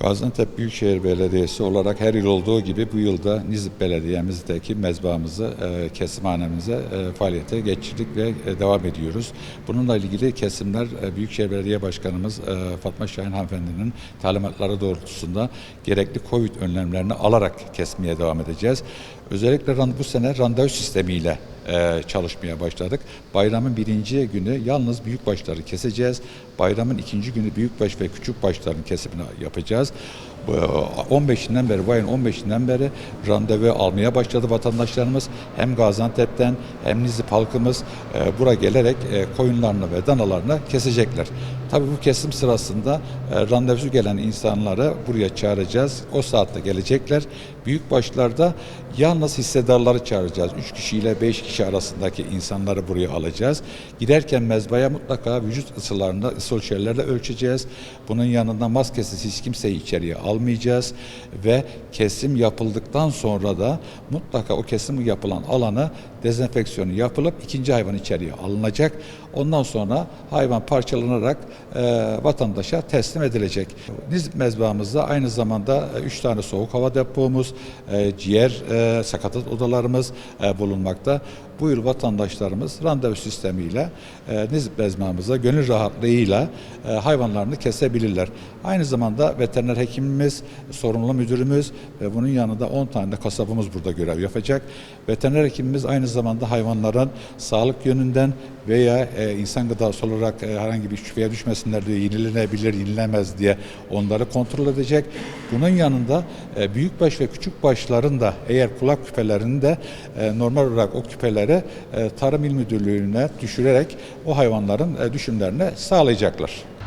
Gaziantep Büyükşehir Belediyesi olarak her yıl olduğu gibi bu yılda Nizip Belediye'mizdeki mezbamızı, e, kesimhanemize e, faaliyete geçirdik ve e, devam ediyoruz. Bununla ilgili kesimler e, Büyükşehir Belediye Başkanımız e, Fatma Şahin Hanımefendi'nin talimatları doğrultusunda gerekli Covid önlemlerini alarak kesmeye devam edeceğiz. Özellikle bu sene randevu sistemiyle e, çalışmaya başladık. Bayramın birinci günü yalnız büyük başları keseceğiz. Bayramın ikinci günü büyükbaş ve küçük başların kesimini yapacağız. Bu, e, 15'inden beri, bu ayın 15'inden beri randevu almaya başladı vatandaşlarımız. Hem Gaziantep'ten hem Nizip halkımız e, buraya gelerek e, koyunlarını ve danalarını kesecekler. Tabii bu kesim sırasında e, randevusu gelen insanları buraya çağıracağız. O saatte gelecekler. Büyük başlarda yalnız hissedarları çağıracağız. 3 kişiyle 5 kişi arasındaki insanları buraya alacağız. Giderken mezbaya mutlaka vücut ısılarını ısı ölçerlerle ölçeceğiz. Bunun yanında maskesiz hiç kimseyi içeriye almayacağız ve kesim yapıldıktan sonra da mutlaka o kesim yapılan alanı dezenfeksiyonu yapılıp ikinci hayvan içeriye alınacak. Ondan sonra hayvan parçalanarak e, vatandaşa teslim edilecek. Nizip mezbamızda aynı zamanda 3 tane soğuk hava depomuz, e, ciğer e, sakatat odalarımız e, bulunmakta. Bu yıl vatandaşlarımız randevu sistemiyle e, Nizip mezbamıza gönül rahatlığıyla e, hayvanlarını kesebilirler. Aynı zamanda veteriner hekimimiz, sorumlu müdürümüz ve bunun yanında 10 tane de kasabımız burada görev yapacak. Veteriner hekimimiz aynı zamanda hayvanların sağlık yönünden veya e, insan gıdası olarak e, herhangi bir şüpheye düşmesinler diye yenilenebilir, yenilemez diye onları kontrol edecek. Bunun yanında e, büyükbaş ve küçük başların da eğer kulak küpelerini de e, normal olarak o küpeleri e, Tarım İl Müdürlüğü'ne düşürerek o hayvanların düşümlerini sağlayacaklar.